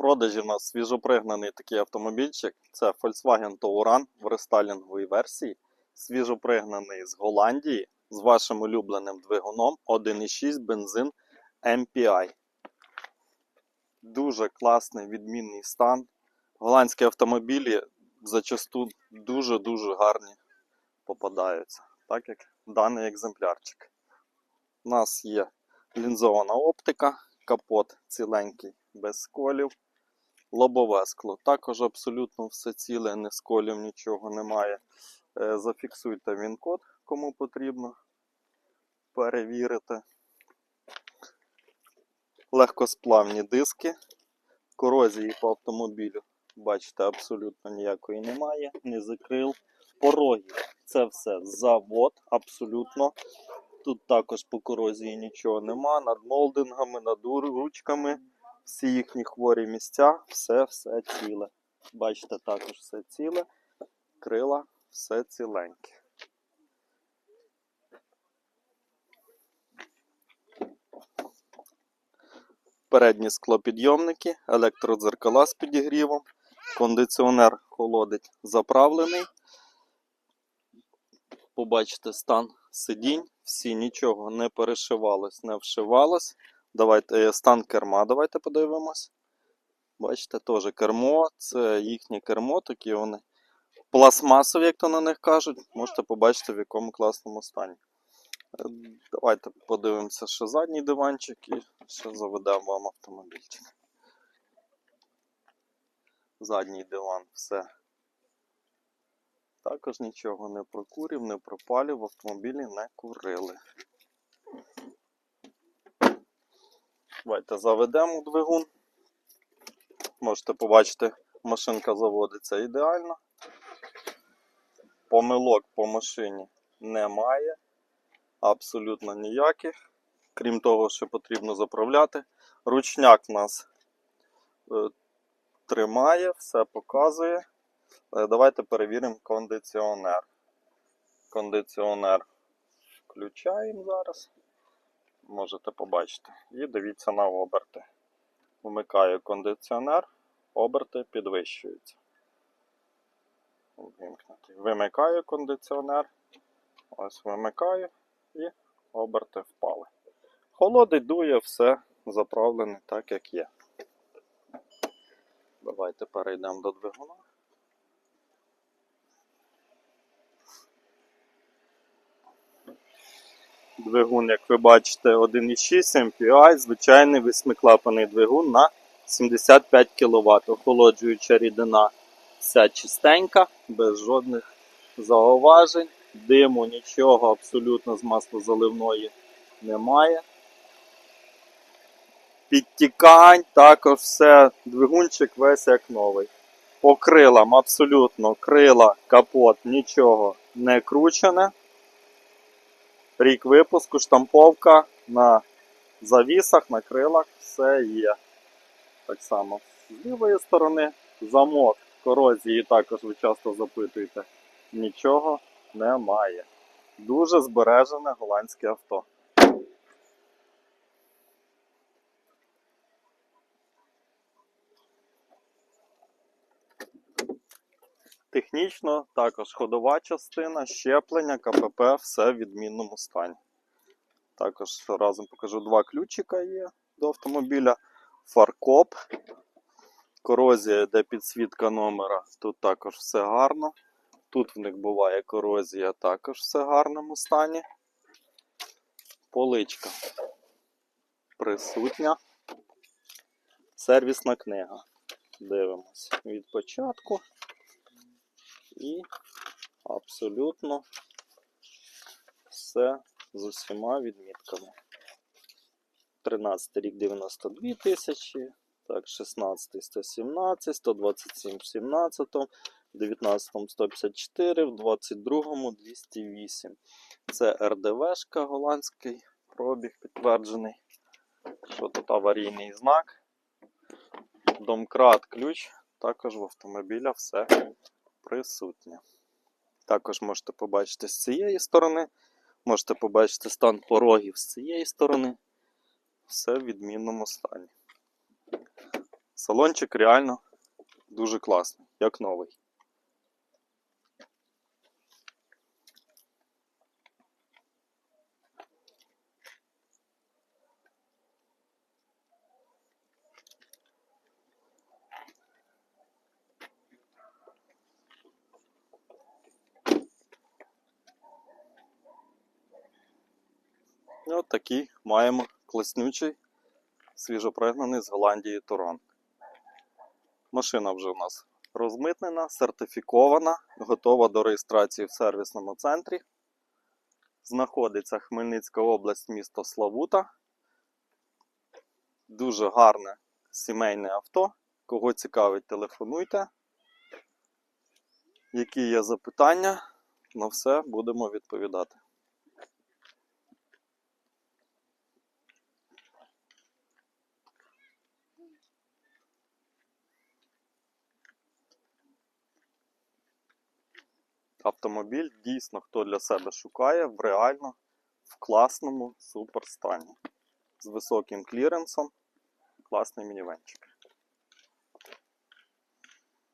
продажі в нас свіжопригнаний такий автомобільчик. Це Volkswagen Touran в рестайлінговій версії. Свіжопригнаний з Голландії з вашим улюбленим двигуном 1.6 бензин MPI. Дуже класний відмінний стан. Голландські автомобілі зачасту дуже-дуже гарні попадаються, так як даний екземплярчик. У нас є лінзована оптика, капот ціленький, без сколів, лобове скло. Також абсолютно все ціле, не сколів, нічого немає. Е, Зафіксуйте він код, кому потрібно перевірити. Легкосплавні диски, корозії по автомобілю. Бачите, абсолютно ніякої немає, не закрил. Пороги. Це все завод, абсолютно. Тут також по корозії нічого нема. Над молдингами, над ручками, всі їхні хворі місця, все все ціле. Бачите, також все ціле. Крила, все ціленьке. Передні склопідйомники, електродзеркала з підігрівом, кондиціонер холодить заправлений. Побачите стан сидінь, всі нічого не перешивалось, не вшивалось. Давайте е, стан керма, давайте подивимось. Бачите, теж кермо, це їхнє кермо, такі вони пластмасові, як то на них кажуть. Можете побачити, в якому класному стані. Е, Давайте подивимося ще задній диванчик і ще заведемо вам автомобільчик. Задній диван, все. Також нічого не прокурів, не пропалів, в автомобілі не курили. Давайте заведемо двигун. Можете побачити, машинка заводиться ідеально. Помилок по машині немає. Абсолютно ніяких. Крім того, що потрібно заправляти. Ручняк нас е, тримає, все показує. Е, Давайте перевіримо кондиціонер. Кондиціонер включаємо зараз. Можете побачити. І дивіться на оберти. Вмикаю кондиціонер, оберти підвищуються. Вимкнути. Вимикаю кондиціонер. Ось вимикаю і оберти впали. Холодить, дує, все заправлене так, як є. Давайте перейдемо до двигуна. Двигун, як ви бачите, 1,6 MPI, звичайний восьмиклапаний двигун на 75 кВт. Охолоджуюча рідина вся чистенька, без жодних зауважень. Диму нічого абсолютно з маслозаливної немає. Підтікань, також все, двигунчик весь як новий. По крилам абсолютно крила, капот, нічого не кручене. Рік випуску, штамповка на завісах, на крилах, все є. Так само з лівої сторони замок корозії також ви часто запитуєте. Нічого немає. Дуже збережене голландське авто. Технічно також ходова частина, щеплення, КПП, все в відмінному стані. Також разом покажу два ключика є до автомобіля. Фаркоп. Корозія, де підсвітка номера. Тут також все гарно. Тут в них буває корозія, також все в гарному стані. Поличка присутня. Сервісна книга. Дивимось від початку. І абсолютно все з усіма відмітками. 13 рік 92 тисячі, так, 16 117, 127 в 17, в 19 154, в 22 208. Це РДВшка голландський пробіг підтверджений. Що тут аварійний знак. Домкрат ключ. Також в автомобіля все присутнє. Також можете побачити з цієї сторони. Можете побачити стан порогів з цієї сторони. Все в відмінному стані. Салончик реально дуже класний, як новий. От такий маємо класнючий, свіжопригнаний з Голландії Туран. Машина вже у нас розмитнена, сертифікована, готова до реєстрації в сервісному центрі. Знаходиться Хмельницька область, місто Славута. Дуже гарне сімейне авто. Кого цікавить, телефонуйте. Які є запитання, на все будемо відповідати. Автомобіль дійсно хто для себе шукає в реально в класному суперстані. З високим кліренсом. Класний мінівенчик.